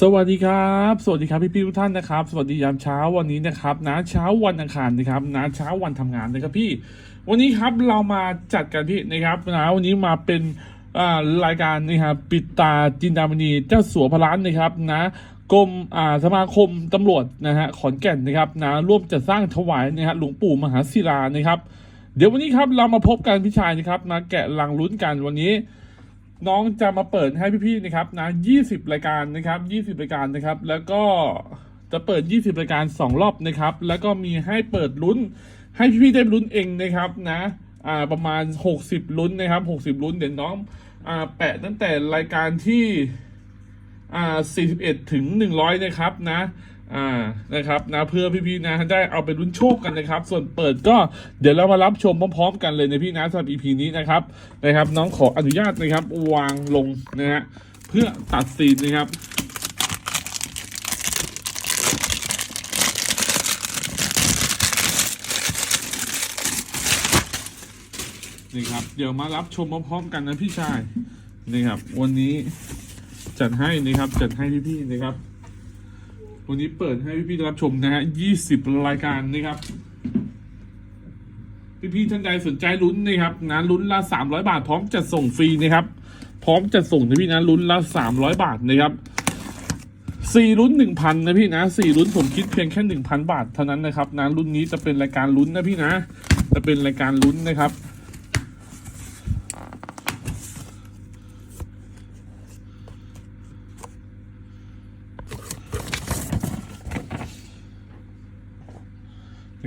สวัสดีครับ สวัสดีครับพี่พี่ๆทุกท่านนะครับ สวัสดียามเช้าวันนี้นะครับนะเช้าวันอังคารนะครับนะเช้าวันทำงานนะครับพี่ วันนี้ครับเรามาจัดกันพี่นะครับนะวันนี้มาเป็นอ่ารายการนะครับปิดตาจินดามณีเจ้าสัวพระล้านนะครับนะกรมอ่าสมาคมตำรวจนะฮะขอนแก่นนะครับนะร่วมจัดสร้างถวายนะฮะหลวงปู่มหาศิลานะครับ เดี๋ยววันนี้ครับเรามาพบกันพี่ชายนะครับนะแกะลังลุ้นกันวันนี้ น้องจะมาเปิดให้พี่ๆนะครับนะ20รายการนะครับ20รายการนะครับ แล้วก็จะเปิด 20 รายการ 2 รอบนะครับ แล้วก็มีให้เปิดลุ้น ให้พี่ๆได้ลุ้นเองนะครับนะอ่าประมาณ 60 ลุ้นนะครับ 60 ลุ้นเดี๋ยวน้องอ่าแปะตั้งแต่รายการที่อ่า41 ถึง 100 นะครับนะ อ่านะครับนะเพื่อพี่ๆนะได้เอาไปลุ้นโชคกันนะครับ ส่วนเปิดก็เดี๋ยวเรามารับชมพร้อมๆ กันเลยในพี่นะสำหรับ EP นี้นะครับนะครับ น้องขออนุญาตนะครับวางลงนะฮะเพื่อตัดซีนนะครับนี่ครับเดี๋ยวมารับชมพร้อมๆกันนะพี่ชายนี่ครับ วันนี้จัดให้นะครับจัดให้พี่ๆนะครับ วันนี้เปิดให้พี่ๆรับชมนะฮะ20รายการนะครับ พี่ๆท่านใดสนใจลุ้นนะครับนะลุ้นละ300บาท พร้อมจะส่งฟรีนะครับ พร้อมจะส่งนะพี่นะลุ้นละ300บาทนะครับสี่ลุ้น1,000นะพี่นะสี่ลุ้นผมคิดเพียงแค่1,000บาทเท่านั้นนะครับนะรุ่นนี้จะเป็นรายการลุ้นนะพี่นะ จะเป็นรายการลุ้นนะครับ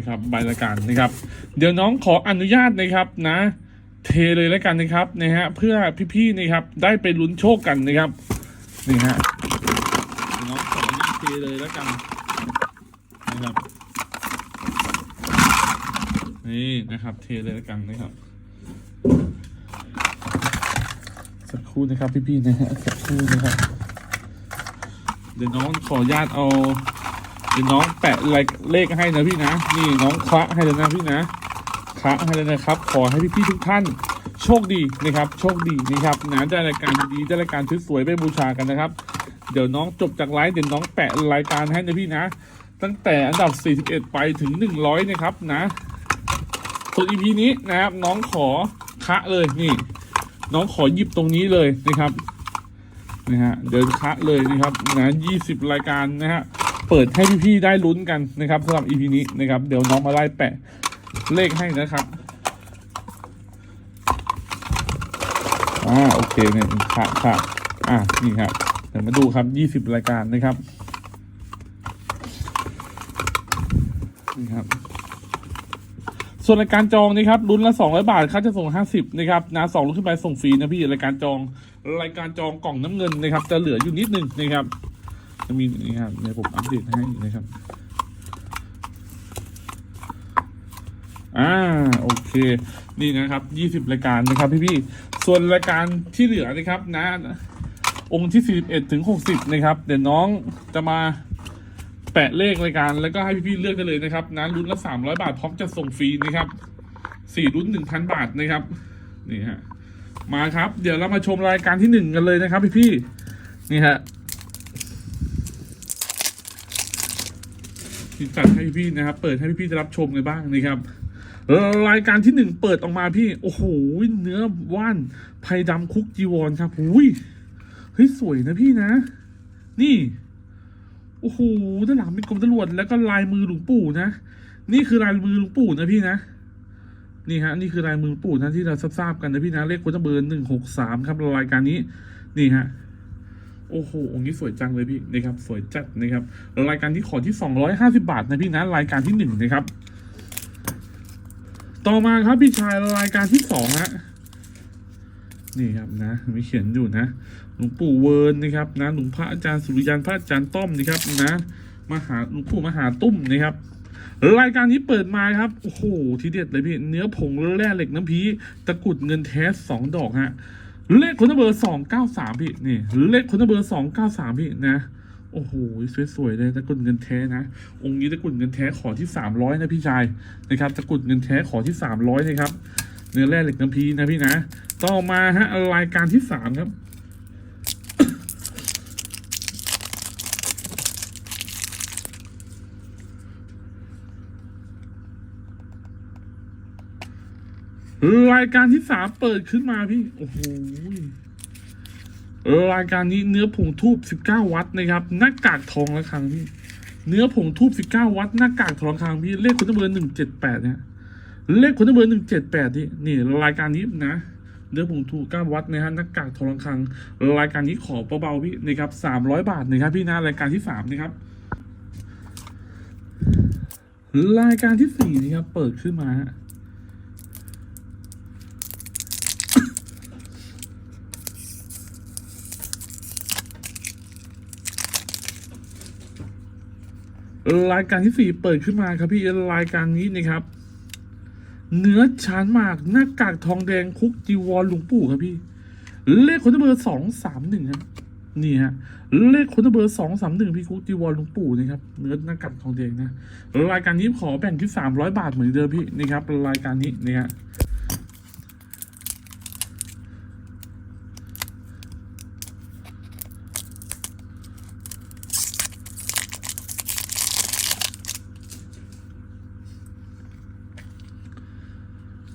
นะครับใบรายการนะครับ เดี๋ยวน้องขออนุญาตนะครับนะเทเลยแล้วกันนะครับนะฮะเพื่อพี่ๆนะครับได้ไปลุ้นโชคกันนะครับนี่ฮะเดี๋ยน้องขออนุญาตเทเลยแล้วกันนะครับนี่นะครับเทเลยแล้วกันนะครับ สักครู่นะครับพี่ๆนะฮะสักครู่นะครับเดี๋ยวน้องขออนุญาตเอา เดี๋ยวน้องแปะเลขให้นะพี่นะ นี่น้องคละให้เลยนะพี่นะคละให้เลยนะครับ ขอให้พี่ๆทุกท่านโชคดีนะครับ โชคดีนะครับนะได้รายการดีๆได้รายการชุดสวยไปบูชากันนะครับ เดี๋ยวน้องจบจากไลฟ์เดี๋ยวน้องแปะรายการให้นะพี่นะ ตั้งแต่อันดับ 41 ไปถึง 100 นะครับนะส่วน EP นี้นะครับ น้องขอคะเลยนี่ น้องขอหยิบตรงนี้เลยนะครับนะฮะเดินคะเลยนะครับนะ20 รายการนะฮะ เปิดให้พี่ๆได้ลุ้นกันนะครับสำหรับ EP นี้นะครับ เดี๋ยวน้องมาไล่แปะเลขให้นะครับอ่าโอเคเนี่ยค่ะค่ะอ่านี่ครับเดี๋ยวมาดูครับ20รายการนะครับนี่ครับส่วนรายการจองนี่ครับลุ้นละ 200 บาทค่าจะส่ง 50 นะครับนะสองลุ้นขึ้นไปส่งฟรีนะพี่รายการจอง รายการจองกล่องน้ำเงินนะครับ จะเหลืออยู่นิดนึงนะครับ จะมีนี่ครับเดี๋ยวผมอัปเดตให้นะครับ อ่าโอเค นี่นะครับยี่สิบรายการนะครับพี่พี่ส่วนรายการที่เหลือนะครับนะ องค์ที่สี่สิบเอ็ดถึงหกสิบนะครับ เดี๋ยวน้องจะมาแปะเลขรายการแล้วก็ให้พี่พี่เลือกได้เลยนะครับนะรุ่นละสามร้อยบาทพร้อมจะส่งฟรีนะครับสี่รุ่นหนึ่งพันบาทนะครับนี่ฮะมาครับ เดี๋ยวเรามาชมรายการที่หนึ่งกันเลยนะครับ พี่พี่นี่ฮะ จัดให้พี่นะครับ เปิดให้พี่ได้รับชมกันบ้างนะครับรายการที่หนึ่งเปิดออกมาพี่ โอ้โหเนื้อว่านไผ่ดำคุกจีวรครับหุยเฮ้ยสวยนะพี่นะ นี่ โอ้โหด้านหลังเป็นกรมตำรวจแล้วก็ลายมือหลวงปู่นะนี่คือลายมือหลวงปู่นะพี่นะนี่ฮะนี่คือลายมือหลวงปู่นะที่เราทราบกันนะพี่นะเลขคนตะเบอร์หนึ่งหกสามครับรายการนี้ นี่ฮะ โอ้โหองค์นี้สวยจังเลยพี่นะครับ สวยจัดนะครับ รายการที่ขอที่ 250 บาทนะพี่นะ รายการที่หนึ่งนะครับ ต่อมาครับพี่ชายรายการที่สองฮะนี่ครับนะมีเขียนอยู่นะหลวงปู่เวิร์นนะครับนะหลวงพระอาจารย์สุริยันพระอาจารย์ต้อมนะครับนะมหาหลวงปู่มหาตุ้มนะครับรายการนี้เปิดมาครับ โอ้โห ทีเด็ดเลยพี่ เนื้อผงแร่เหล็กน้ำพี ตะกุดเงินแท้สองดอกฮะ เลขคนเบอร์สองเก้าสามพี่นี่ เลขคนเบอร์สองเก้าสามพี่นะ โอ้โหสวยๆเลยตะกุดเงินแท้นะ องค์นี้ตะกุดเงินแท้ขอที่สามร้อยนะพี่ชายนะครับตะกุดเงินแท้ขอที่สามร้อยนะครับ เนื้อแร่เหล็กน้ำพีนะพี่นะ ต่อมาฮะรายการที่สามครับ รายการที่สามเปิดขึ้นมาพี่ โอ้โหรายการนี้เนื้อผงทูบสิบเก้าวัตต์นะครับ หน้ากากทองระฆังพี่ เนื้อผงทูบสิบเก้าวัตต์หน้ากากทองระฆังพี่ เลขคุณเบอร์หนึ่งเจ็ดแปดเนี่ยเลขคุณเบอร์หนึ่งเจ็ดแปดนี่นี่ รายการนี้นะเนื้อผงทูบเก้าวัตต์นะฮะหน้ากากทองระฆัง รายการนี้ขอเบาๆพี่นะครับสามร้อยบาทนะครับพี่นะรายการที่สามนะครับ รายการที่สี่นะครับเปิดขึ้นมาฮะ รายการที่สี่เปิดขึ้นมาครับพี่รายการนี้นะครับ เนื้อชานหมากหน้ากากทองแดงคุกจีวรหลวงปู่ครับพี่ เลขคนเบอร์สองสามหนึ่งครับนี่ฮะเลขคนเบอร์สองสามหนึ่งพี่คุกจีวรหลวงปู่นะครับเนื้อหน้ากากทองแดงนะรายการนี้ขอแบ่งที่สามร้อยบาทเหมือนเดิมพี่นะครับรายการนี้นะฮะ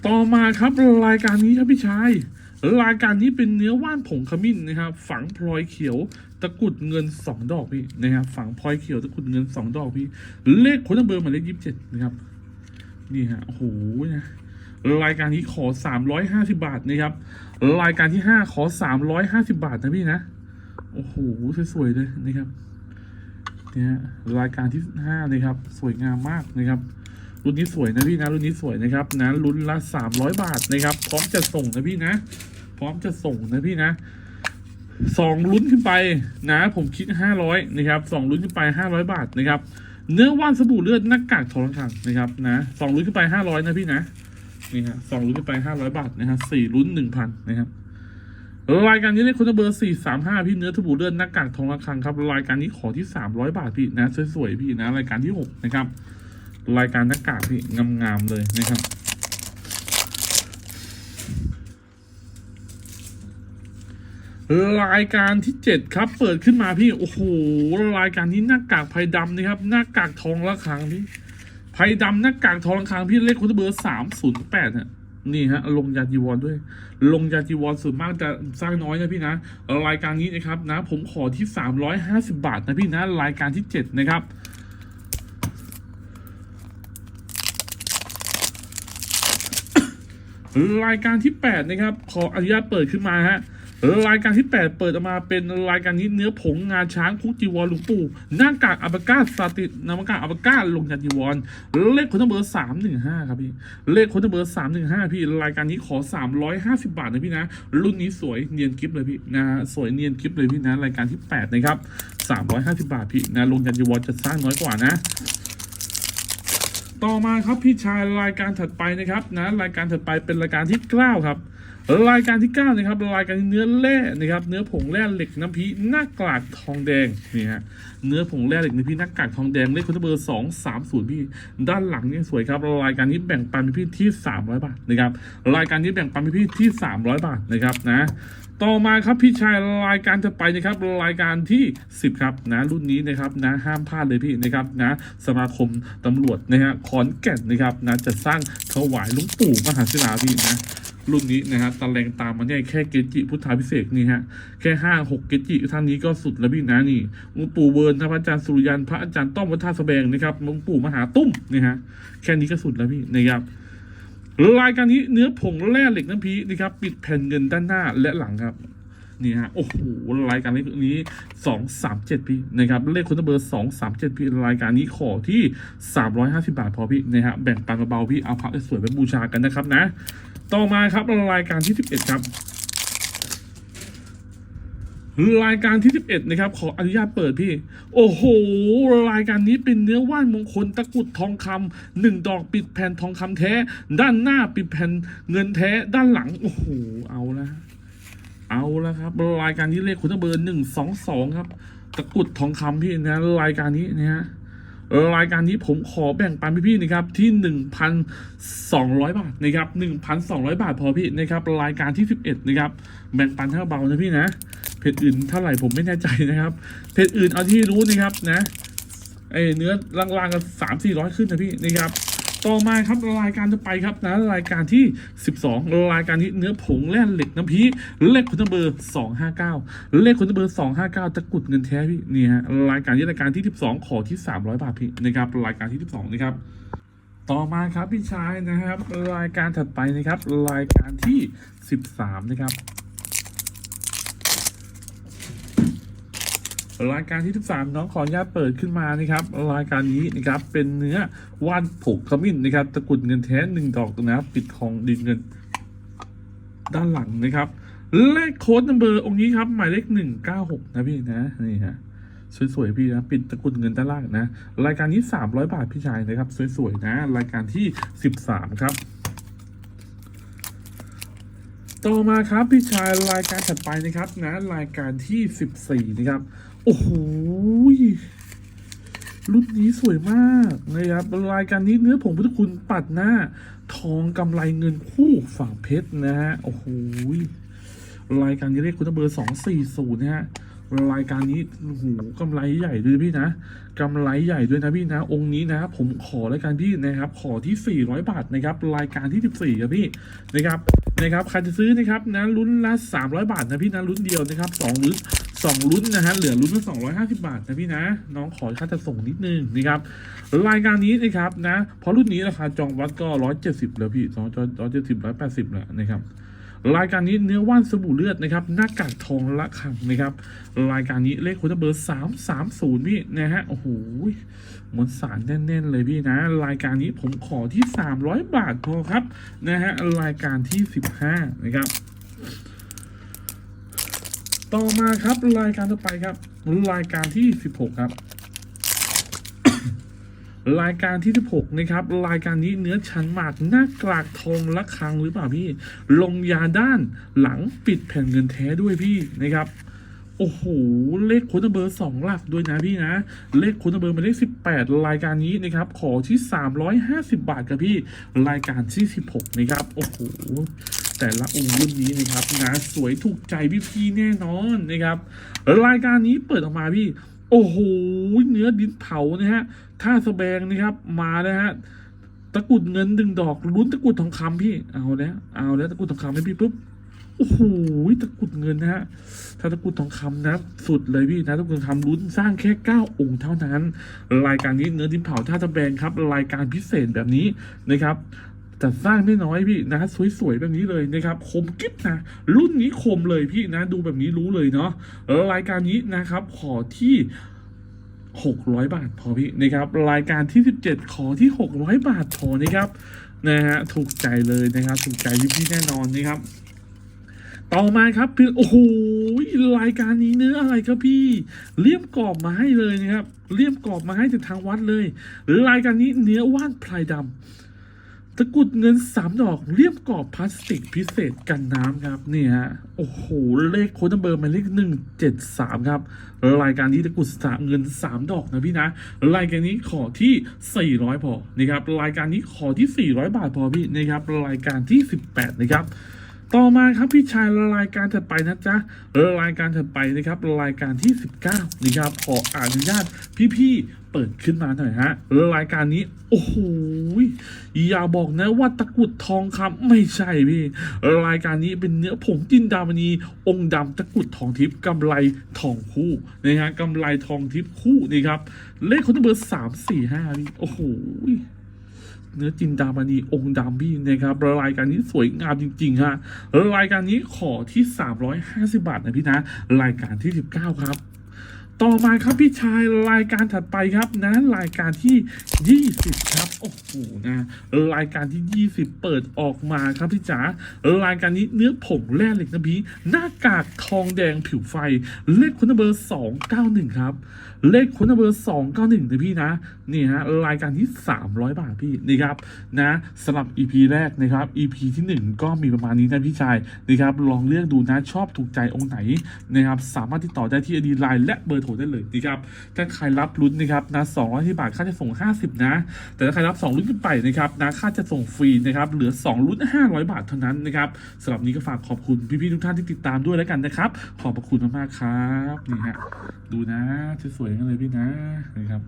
ต่อมาครับรายการนี้ครับพี่ชาย รายการนี้เป็นเนื้อว่านผงขมิ้นนะครับ ฝังพลอยเขียวตะกุดเงินสองดอกพี่นะครับฝังพลอยเขียวตะกุดเงินสองดอกพี่ เลขคนเบอร์หมายเลขยี่สิบเจ็ดนะครับนี่ฮะโอ้โหนะรายการนี้ขอสามร้อยห้าสิบาทนะครับ รายการที่ห้าขอสามร้อยห้าสิบาทนะพี่นะ โอ้โห สวยๆเลยนะครับเนี่ยรายการที่ห้านะครับ สวยงามมากนะครับ รุ่นนี้สวยนะพี่นะรุ่นนี้สวยนะครับนะรุ่นละสามร้อยบาทนะครับ พร้อมจะส่งนะพี่นะ พร้อมจะส่งนะพี่นะสองลุ้นขึ้นไปนะ ผมคิดห้าร้อยนะครับสองลุ้นขึ้นไปห้าร้อยบาทนะครับ เนื้อว่านสบู่เลือดหน้ากากทองคำนะครับนะสองลุ้นขึ้นไปห้าร้อยนะพี่นะนี่ฮะสองลุ้นขึ้นไปห้าร้อยบาทนะฮะสี่ลุ้นหนึ่งพันนะครับรายการนี้ได้คนเบอร์สี่สามห้าพี่เนื้อสบู่เลือดหน้ากากทองระฆังครับรายการนี้ขอที่สามร้อยบาทพี่นะสวยๆพี่นะรายการที่หกนะครับ รายการหน้ากากพี่งามๆเลยนะครับ รายการที่เจ็ดครับ เปิดขึ้นมาพี่ โอ้โห รายการนี้หน้ากากไพดำนะครับ หน้ากากทองระฆังพี่ไพดำหน้ากากทองระฆังพี่เลขคุณเบอร์สามศูนย์แปดฮะนี่ฮะลงยาจีวรด้วย ลงยาจีวรส่วนมากจะสร้างน้อยนะพี่นะ รายการนี้นะครับนะ ผมขอที่สามร้อยห้าสิบาทนะพี่นะ รายการที่เจ็ดนะครับ รายการที่ 8 นะครับ ขออนุญาตเปิดขึ้นมาฮะรายการที่ 8 เปิดออกมาเป็นรายการนี้เนื้อผงงาช้างคุกจีวรหลวงปู่หน้ากากอัปกาสาตินามกากอัปกาลงยันจีวร เลขคนทั้งเบอร์สามหนึ่งห้าครับพี่ เลขคนทั้งเบอร์สามหนึ่งห้าพี่ รายการนี้ขอสามร้อยห้าสิบาทนะพี่นะ รุ่นนี้สวยเนียนกิฟเลยพี่นะสวยเนียนกิฟเลยพี่นะ รายการที่ 8 นะครับสามร้อยห้าสิบาทพี่นะลงยันจีวรจะสร้างน้อยกว่านะ ต่อมาครับพี่ชายรายการถัดไปนะครับนะรายการถัดไปเป็นรายการที่เก้าครับรายการที่เก้านะครับรายการเนื้อแร่นะครับเนื้อผงแร่เหล็กน้ำพีหน้ากากทองแดงนี่ฮะเนื้อผงแร่เหล็กน้ำพีหน้ากากทองแดงเลขคุณเบอร์สองสามศูนย์พี่ด้านหลังนี่สวยครับรายการนี้แบ่งปันพี่ที่สามร้อยบาทนะครับรายการนี้แบ่งปันพี่ที่สามร้อยบาทนะครับนะ ต่อมาครับพี่ชายรายการจะไปนะครับรายการที่ 10 ครับนะรุ่นนี้นะครับนะห้ามพลาดเลยพี่นะครับนะสมาคมตำรวจนะฮะขอนแก่นนะครับนะจะสร้างถวายหลุงปู่มหาศิลาพี่นะรุ่นนี้นะฮะตะแลงตามมาเนี่ยแค่เกจิพุทธาพิเศษนี่ฮะ แค่ห้าหกเกจิท่านนี้ก็สุดแล้วพี่นะนี่หลวงปู่เวิร์นพระอาจารย์สุริยันพระอาจารย์ต้อมวัฒนท่าแสบงนะครับหลวงปู่มหาตุ้มนี่ฮะแค่นี้ก็สุดแล้วพี่นะครับ รายการนี้เนื้อผงแร่เหล็กน้ำพีนะครับ ปิดแผ่นเงินด้านหน้าและหลังครับนี่ฮะโอ้โหรายการนี้สองสามเจ็ดพี่นะครับเลขคุณเบอร์สองสามเจ็ดพี่รายการนี้ขอที่สามร้อยห้าสิบาทพอพี่นะฮะแบ่งปันเบาๆพี่เอาพระสวยไปบูชากันนะครับนะ ต่อมาครับรายการที่สิบเอ็ดครับ รายการที่ 11 นะครับ ขออนุญาตเปิดพี่ โอ้โห รายการนี้เป็นเนื้อว่านมงคลตะกุดทองคำหนึ่งดอกปิดแผ่นทองคำแท้ ด้านหน้าปิดแผ่นเงินแท้ด้านหลัง โอ้โห เอาละเอาละครับ รายการนี้เลขคุณเบอร์หนึ่งสองสองครับ ตะกุดทองคำพี่นะ รายการนี้นะฮะรายการนี้ผมขอแบ่งปันพี่ๆนะครับที่หนึ่งพันสองร้อยบาทนะครับหนึ่งพันสองร้อยบาทพอพี่นะครับรายการที่สิบเอ็ดนะครับแบ่งปันเท่าเบานะพี่นะ เพจอื่นเท่าไหร่ผมไม่แน่ใจนะครับเพจอื่นเอาที่รู้นะครับนะไอเนื้อล่างๆกันสามสี่ร้อยขึ้นนะพี่นะครับต่อมาครับรายการจะไปครับนะรายการที่ 12 รายการนี้เนื้อผงแร่เหล็กน้ำพีเลขคุณเบอร์ 259 เลขคุณเบอร์ 259ตะกุดเงินแท้พี่นี่ฮะรายการนี้รายการที่ 12 ขอที่ 300 บาทพี่นะครับรายการที่ 12 นะครับ ต่อมาครับพี่ชายนะครับ รายการถัดไปนะครับ รายการที่ 13 นะครับ รายการที่ 13 น้องขออนุญาตเปิดขึ้นมานะครับรายการนี้นะครับเป็นเนื้อว่านผกขมิ้นนะครับตะกรุดเงินแท้หนึ่งดอกนะครับปิดทองดินเงิน ด้านหลังนะครับเลขโค้ดนัมเบอร์องค์นี้ครับหมายเลขหนึ่งเก้าหกนะพี่นะนี่ฮะสวยๆพี่นะปิดตะกรุดเงินด้านล่างนะ รายการนี้สามร้อยบาทพี่ชายนะครับ สวยๆนะ รายการที่สิบสามครับ ต่อมาครับพี่ชายรายการถัดไปนะครับนะรายการที่สิบสี่นะครับ โอ้โหรุ่นนี้สวยมากนะครับรายการนี้เนื้อผงพุทธคุณปัดหน้า ทองกำไรเงินคู่ฝั่งเพชรนะฮะโอ้โหรายการนี้เรียกคุณเบอร์สองสี่ศูนย์นะฮะ รายการนี้โอ้โหกำไรใหญ่ด้วยพี่นะกำไรใหญ่ด้วยนะพี่นะ องค์นี้นะผมขอรายการพี่นะครับ ขอที่ 400 บาทนะครับ รายการที่ 14ครับพี่นะครับนะครับใครจะซื้อนะครับนะลุ้นละ300 บาทนะพี่นะลุ้นเดียวนะครับสองลุ้นสองลุ้นนะฮะเหลือลุ้นละ250 บาทนะพี่นะ น้องขอค่าจะส่งนิดนึงนะครับรายการนี้นะครับนะเพราะรุ่นนี้ราคาจองวัดก็ 170 แล้วพี่สองร้อยเจ็ดสิบร้อยแปดสิบแล้วนะครับ รายการนี้เนื้อว่านสบู่เลือดนะครับหน้ากากทองละคังนะครับรายการนี้เลขคุณเบอร์สามสามศูนย์พี่นะฮะโอ้โหมวลสารแน่นๆเลยพี่นะ รายการนี้ผมขอที่สามร้อยบาทพอครับนะฮะรายการที่สิบห้านะครับต่อมาครับรายการต่อไปครับ รายการที่สิบหกครับ รายการที่ 16 นะครับ รายการนี้เนื้อชั้นหมากหน้ากลากทองละคังหรือเปล่าพี่ ลงยาด้านหลังปิดแผ่นเงินแท้ด้วยพี่นะครับ โอ้โห เลขคุณเบอร์สองหลักด้วยนะพี่นะ เลขคุณเบอร์หมายเลขสิบแปดรายการนี้นะครับ ขอที่สามร้อยห้าสิบาทครับพี่ รายการที่สิบหกนะครับ โอ้โห แต่ละองค์รุ่นนี้นะครับนะสวยถูกใจพี่พี่แน่นอนนะครับ รายการนี้เปิดออกมาพี่ โอ้โหเนื้อดินเผานะฮะท่าสแบงนะครับ มานะฮะตะกุดเงินดึงดอกลุ้นตะกุดทองคำพี่เอาแล้วเอาแล้วตะกุดทองคำให้พี่ปุ๊บโอ้โหตะกุดเงินนะฮะถ้าตะกุดทองคำนะสุดเลยพี่นะตะกุดทองคำลุ้นสร้างแค่เก้าองค์เท่านั้น รายการนี้เนื้อดินเผาท่าตะแบงครับ รายการพิเศษแบบนี้นะครับ จัดสร้างไม่น้อยพี่นะ สวยๆแบบนี้เลยนะครับคมกิ๊บนะ รุ่นนี้คมเลยพี่นะ ดูแบบนี้รู้เลยเนาะรายการนี้นะครับ ขอที่600 บาทพอพี่นะครับ รายการที่ 17 ขอที่ 600 บาทพอนะครับนะฮะถูกใจเลยนะครับ ถูกใจพี่ๆแน่นอนนะครับ ต่อมาครับพี่โอ้โหรายการนี้เนื้ออะไรครับพี่เลี่ยมกรอบมาให้เลยนะครับเลี่ยมกรอบมาให้จากทางวัดเลยรายการนี้เนื้อว่านพลายดำ ตะกุดเงินสามดอกเลี่ยมกรอบพลาสติกพิเศษกันน้ำครับนี่ฮะโอ้โห เลขโค้ดเบอร์หมายเลขหนึ่งเจ็ดสามครับ รายการนี้ตะกุดสามเงินสามดอกนะพี่นะ รายการนี้ขอที่สี่ร้อยพอนะครับรายการนี้ขอที่สี่ร้อยบาทพอพี่นะครับรายการที่สิบแปดนะครับต่อมาครับพี่ชายรายการถัดไปนะจ๊ะรายการถัดไปนะครับรายการที่ 19นะครับขออนุญาตพี่ๆเปิดขึ้นมาหน่อยฮะรายการนี้โอ้โห อย่าบอกนะว่าตะกุดทองคำไม่ใช่พี่รายการนี้เป็นเนื้อผงจินดามณีองค์ดำตะกุดทองทิพย์กำไรทองคู่นะฮะกำไรทองทิพย์คู่นี่ครับ เลขคนเบอร์สามสี่ห้าพี่โอ้โหเนื้อจินดามณีองค์ดำพี่นะครับรายการนี้สวยงามจริงๆฮะรายการนี้ขอที่ 350 บาทนะพี่นะ รายการที่ 19 ครับ ต่อมาครับพี่ชายรายการถัดไปครับนะรายการที่ 20 ครับโอ้โหนะรายการที่ 20 เปิดออกมาครับพี่จ๋ารายการนี้เนื้อผงแร่เหล็กนะพี่หน้ากากทองแดงผิวไฟ เลขคุณเบอร์ 291 ครับ เลขคุณเบอร์ 291นะพี่นะนี่ฮะรายการที่ 300 บาทพี่นี่ครับนะสำหรับ EP แรกนะครับ EP ที่ 1 ก็มีประมาณนี้นะพี่ชายนะครับลองเลือกดูนะชอบถูกใจองค์ไหนนะครับสามารถติดต่อได้ที่ ID Line และเบอร์โทรได้เลยนะครับถ้าใครรับลุ้นนะครับนะ200ที่บาทค่าจะส่ง 50 นะ แต่ถ้าใครรับ2ลุ้นขึ้นไปนะครับนะค่าจะส่งฟรีนะครับเหลือ2ลุ้น500 บาทเท่านั้นนะครับสำหรับนี้ก็ฝากขอบคุณพี่ๆทุกท่านที่ติดตามด้วยแล้วกันนะครับ ขอบพระคุณมากๆครับนี่ฮะดูนะสวยๆกันเลยพี่นะนะครับ